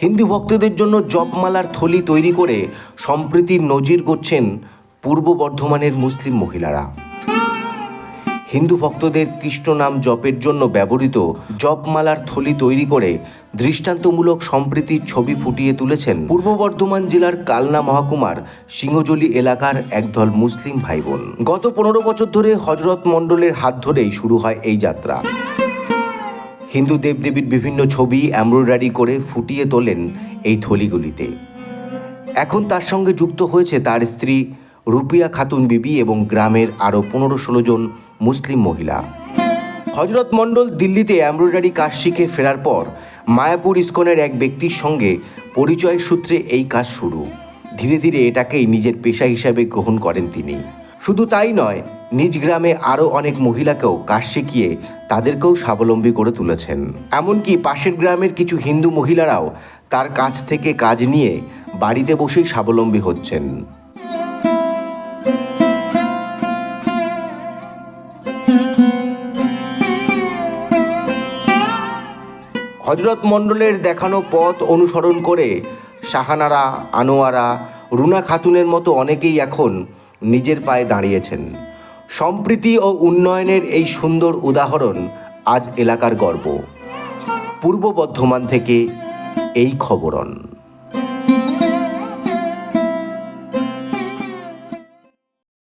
হিন্দু ভক্তদের জন্য জপমালার থলি তৈরি করে সম্প্রীতির নজির করছেন পূর্ব বর্ধমানের মুসলিম মহিলারা। হিন্দু ভক্তদের কৃষ্ণ নাম জপের জন্য ব্যবহৃত জপমালার থলি তৈরি করে দৃষ্টান্তমূলক সম্প্রীতির ছবি ফুটিয়ে তুলেছেন পূর্ব বর্ধমান জেলার কালনা মহকুমার সিংহজলি এলাকার একদল মুসলিম ভাই বোন গত পনেরো বছর ধরে হজরত মণ্ডলের হাত ধরেই শুরু হয় এই যাত্রা। হিন্দু দেবদেবীর বিভিন্ন ছবি এমব্রয়ডারি করে ফুটিয়ে তোলেন এই থলিগুলিতে। এখন তার সঙ্গে যুক্ত হয়েছে তার স্ত্রী রুপিয়া খাতুন বিবি এবং গ্রামের আরও পনেরো ষোলো জন মুসলিম মহিলা। হজরত মণ্ডল দিল্লিতে এমব্রয়ডারি কাজ শিখে ফেরার পর মায়াপুর ইস্কনের এক ব্যক্তির সঙ্গে পরিচয় সূত্রে এই কাজ শুরু। ধীরে ধীরে এটাকেই নিজের পেশা হিসাবে গ্রহণ করেন তিনি। শুধু তাই নয়, নিজ গ্রামে আরও অনেক মহিলাকেও কাজ শিখিয়ে তাদেরকেও স্বাবলম্বী করে তুলেছেন। এমনকি পাশের গ্রামের কিছু হিন্দু মহিলারাও তার কাছ থেকে কাজ নিয়ে বাড়িতে বসেই স্বাবলম্বী হচ্ছেন। হজরত মণ্ডলের দেখানো পথ অনুসরণ করে শাহানারা, আনোয়ারা, রুনা খাতুনের মতো অনেকেই এখন নিজের পায়ে দাঁড়িয়েছেন। সম্প্রীতি ও উন্নয়নের এই সুন্দর উদাহরণ আজ এলাকার গর্ব। পূর্ব বর্ধমান থেকে এই খবরন